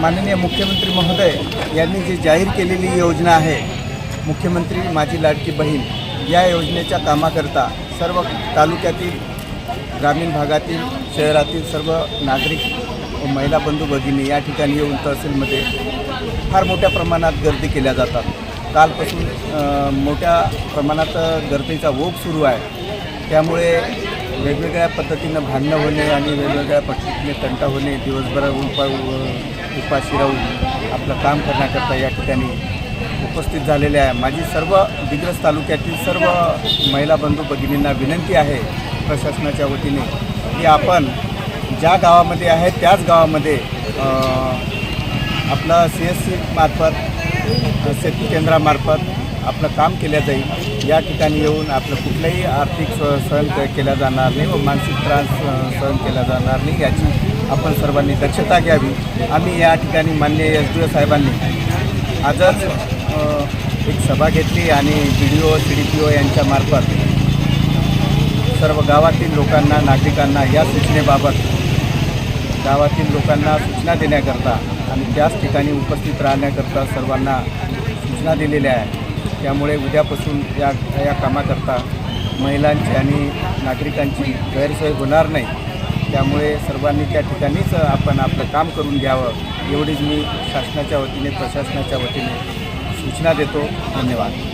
माननीय मुख्यमंत्री महोदय यांनी जी जाहीर केलेली योजना आहे मुख्यमंत्री माझी लाडकी बहीण या योजनेच्या कामाकरता सर्व तालुक्यातील ग्रामीण भागातील शहरातील सर्व नागरिक महिला बंधू भगिनी या ठिकाणी येऊन तहसीलमध्ये फार मोठ्या प्रमाणात गर्दी केल्या जातात. कालपासून मोठ्या प्रमाणात गर्दीचा ओघ सुरू आहे. त्यामुळे वेगवेगळ्या पद्धतीनं भांडणं होणे आणि वेगवेगळ्या पद्धतीने तंटा होणे दिवसभर उपाय उपाशी राहून आपलं काम करण्याकरता या ठिकाणी उपस्थित झालेले आहे. माझी सर्व दिग्रस तालुक्यातील सर्व महिला बंधू भगिनींना विनंती आहे प्रशासनाच्या वतीने की आपण ज्या गावामध्ये आहे त्याच गावामध्ये आपलं सी एस सी मार्फत शेती केंद्रामार्फत आपलं काम केलं जाईल. या ठिकाणी येऊन आपलं कुठलंही आर्थिक स सहन केला जाणार नाही व मानसिक त्रास सहन केला जाणार नाही याची आपण सर्वांनी दक्षता घ्यावी. आम्ही या ठिकाणी मान्य एस डी ओ साहेबांनी आजच एक सभा घेतली आणि B D O C D P O यांच्यामार्फत सर्व गावातील लोकांना नागरिकांना या सूचनेबाबत गावातील लोकांना सूचना देण्याकरता आणि त्याच ठिकाणी उपस्थित राहण्याकरता सर्वांना सूचना दिलेल्या आहे त्यामुळे उद्यापासून या या कामाकरता महिलांची आणि नागरिकांची गैरसोय होणार नाही. त्यामुळे सर्वांनी त्या ठिकाणीच आपण आपलं काम करून घ्यावं एवढीच मी शासनाच्या वतीने प्रशासनाच्या वतीने सूचना देतो. धन्यवाद.